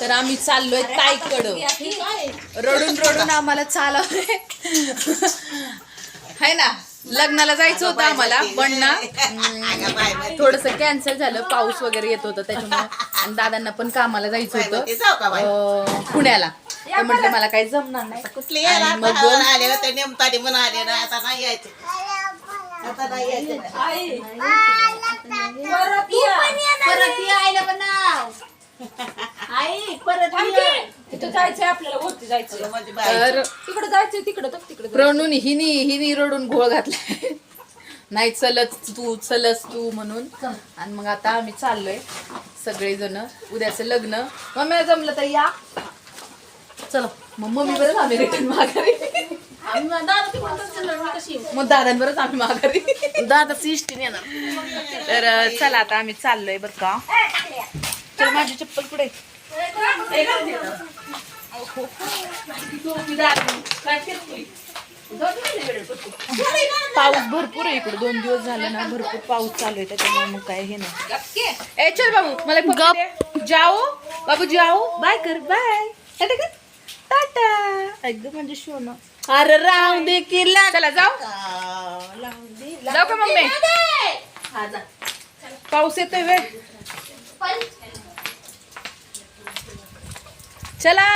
तर आम्ही चाललोय ताईकडं. रडून रडून आम्हाला चालवलंय. है ना? लग्नाला जायचं होतं आम्हाला पण ना थोडस कॅन्सल झालं पाऊस वगैरे येत होतं त्याच्यामुळे आणि दादांना पण कामाला जायचं होतं. पुण्याला. तर म्हटलं मला. काही जमणार नाही. कुठली मग ना आई परत ये. तिथं जायचंय आपल्याला वरती म्हणजे बाई तर तिकडे जायचंय तिकडं तर तिकडे प्रणून हिनी हिनी रडून घोळ घातलाय. नाही चलच तू चलच तू म्हणून. आणि मग आता आम्ही चाललोय सगळेजण. उद्याचं लग्न. मम्मी जमलं तर या. चलो मग मम्मी बरंच आम्ही रिटर्न माघारी. आम्ही दादा तिकडून चाललो मी कशी येऊ? मग दादांवरच आम्ही माघारी. दादाचं इष्टीने येणार. तर अं, चला आता आम्ही चाललोय बरं का. चल माझी चप्पल कुठे पाऊस भरपूर आहे इकडे. दोन दिवस झाले ना भरपूर पाऊस चालू आहे त्याच्यामुळे मग काय हे नाही. ए चल बाबू मला दे. जाओ. बाबू जाओ. बाय कर बाय टाटा एकदम म्हणजे शो ना अरे राव दे किल्ला चला जाऊ जाऊ का मम्मी? जा. पाऊस येतोय वे चला.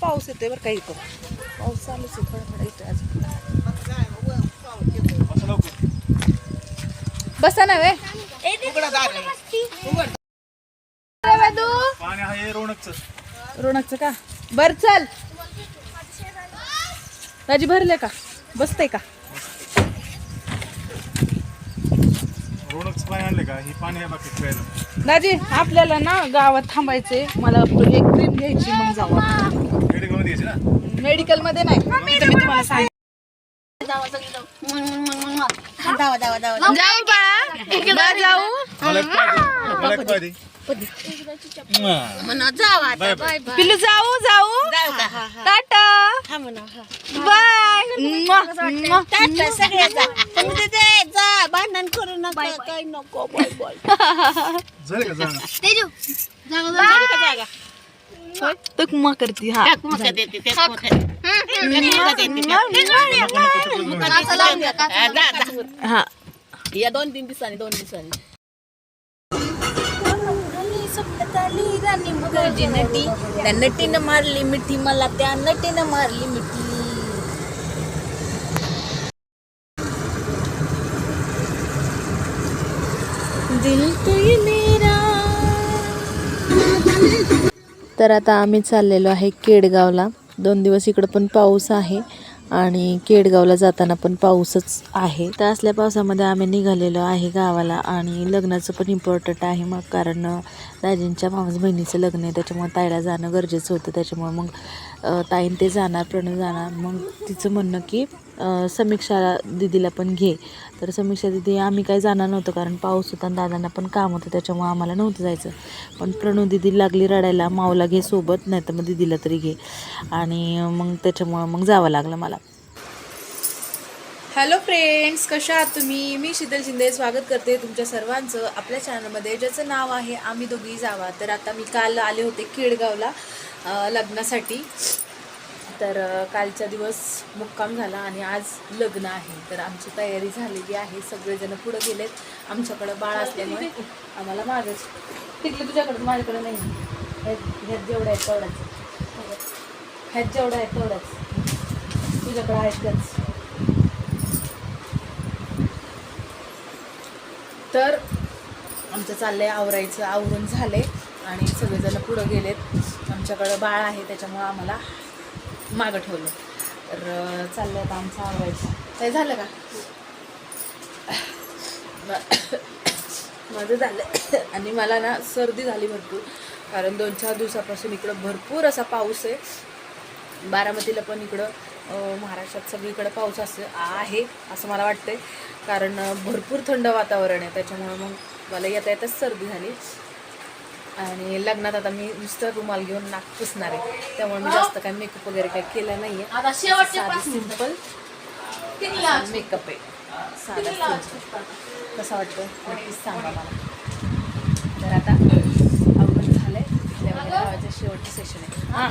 पाऊस येतोय बरं काही इथं. पाऊस चालूच आहे थोडा थोडा इथं अजून. बसा ना वे. रोणकचं का? बर चल. राजी भरले का? बसतय का? रोणकचं पाणी आणले का? ही पाणी आहे बाकी प्यायला दाजी आपल्याला ना गावात थांबायचे मला एक क्रीम घ्यायची मग जाऊ ना? मेडिकलमध्ये नाही. इथं मी तुम्हाला सांग धावा धावा धावा जाऊ बाळा जाऊ. मला एक पाहिजे. मला एक पाहिजे. म्वा. म्हणा जावा आता. Bye bye. पिलू जाऊ जाऊ. जाऊ बाय. टाटा सगळे जा. तुम्ही तिथे जा. भांडण करू नका. काही नको. Bye bye. झाले का? जाणं का जागा तक म करती हा. हा. हा. या दोन तीन दिवसांनी दोन दिवसांनी. जी नटी त्या नटीनं मारली मिठी मला त्या नटीनं मारली मिठी. दिल तो ये मेरा. तर आता आम्ही चाललेलो आहे केडगावला. दोन दिवस इकडं पण पाऊस आहे आणि केडगावला जाताना पण पाऊसच आहे. तर असल्या पावसामध्ये आम्ही निघालेलो आहे गावाला आणि लग्नाचं पण इम्पॉर्टंट आहे मग कारण दाजींच्या मामाच बहिणीचं लग्न आहे त्याच्यामुळे ताईला जाणं गरजेचं होतं. त्याच्यामुळे मग ताईन ते जाणार प्रणव जाणार. मग तिचं म्हणणं की समीक्षा दिदीला पण घे. तर समीक्षा दिदी आम्ही काही जाणार नव्हतं कारण पाऊस होता आणि दादांना पण काम होतं त्याच्यामुळे आम्हाला नव्हतं जायचं. पण प्रणव दिदी लागली रडायला माऊला घे सोबत नाही तर मग दिदीला तरी घे. आणि मग त्याच्यामुळं मग जावं लागलं मला. हॅलो फ्रेंड्स कशा आहात तुम्ही? मी शीतल शिंदे. स्वागत करते तुमच्या सर्वांचं आपल्या चॅनलमध्ये ज्याचं नाव आहे आम्ही दोघी जावा. तर आता मी काल आले होते केडगावला लग्नासाठी. तर कालचा दिवस मुक्काम झाला आणि आज लग्न आहे. तर आमची तयारी झालेली आहे. सगळेजण पुढे गेलेत. आमच्याकडं बाळ असल्यामुळे आम्हाला मागच. तिकडे तुझ्याकडं माझ्याकडे नाही. ह्यात जेवढं आहे तेवढंच. ह्यात जेवढं आहे तेवढंच. तुझ्याकडं आहेत तर आमचं चाललं आहे आवरायचं आवरून झाले आणि सगळेजण पुढं गेलेत. आमच्याकडं बाळ आहे त्याच्यामुळं आम्हाला मागं ठेवलं. तर चाललं आहे आता आमचं आवरायचं. काय झालं का? माझं झालं. आणि मला ना सर्दी झाली भरपूर. कारण दोन चार दिवसापासून इकडं भरपूर असा पाऊस आहे. बारामतीला पण इकडं महाराष्ट्रात सगळीकडे पाऊस असे आहे असं मला वाटतंय. कारण भरपूर थंड वातावरण आहे. त्याच्यामुळं मग मला येता येताच सर्दी झाली. आणि लग्नात आता मी नुसतं रुमाल घेऊन नाक पुसणार आहे. त्यामुळे मी जास्त काय मेकअप वगैरे काही केला नाही आहे सिंपल मेकअप आहे. साधा. कसा वाटतो नक्कीच सांगा मला. तर आता अवघड झालंय. आपल्या गावाचं शेवटचं सेशन आहे. हां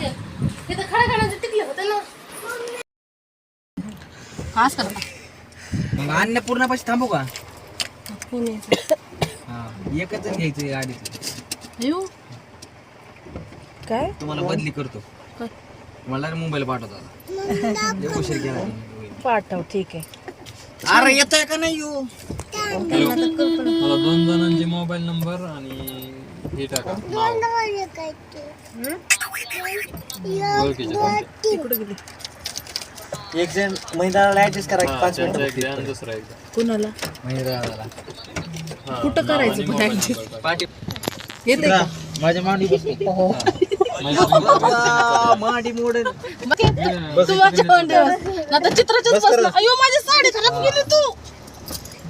मग अन्नपूर्णापाशी थांबू का? हा एकच जण घ्यायचं गाडीचं काय? तुम्हाला बदली करतो. मला मुंबईला पाठवतो आता. लय उशीर केला तुम्ही. पाठव ठीक आहे. अरे येतोय का नाही येऊ मला दोन जणांचे मोबाईल नंबर आणि हे टाका. नाव ओळखीचे. एक जण महिंद्राला ऍडजस्ट करा दुसरा द्या. कुणाला? महिंद्राला हा, कुठं करायचं पण पाठी येते का? माझ्या मांडी बसतो मांडी मोडेल आता चित्राच्याच बसला. अयो माझी साडी खराब गेली तू.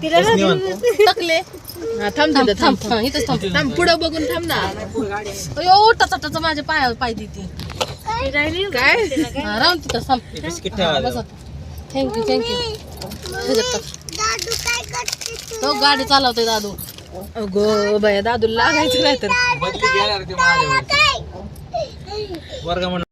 तिला टाकले. हा, थांब तिथं थांब थांब. इथंच थांब. थांब पुढं बघून थांब ना. अयो टचा टचा माझ्या पायावर पाय देते. काय? राहून तिथं थांब बिस्किट ठेवा थँक्यू थँक्यू तो गाडी चालवतोय दादू. अगो बाया दादू लागायचं नाही तर वर्ग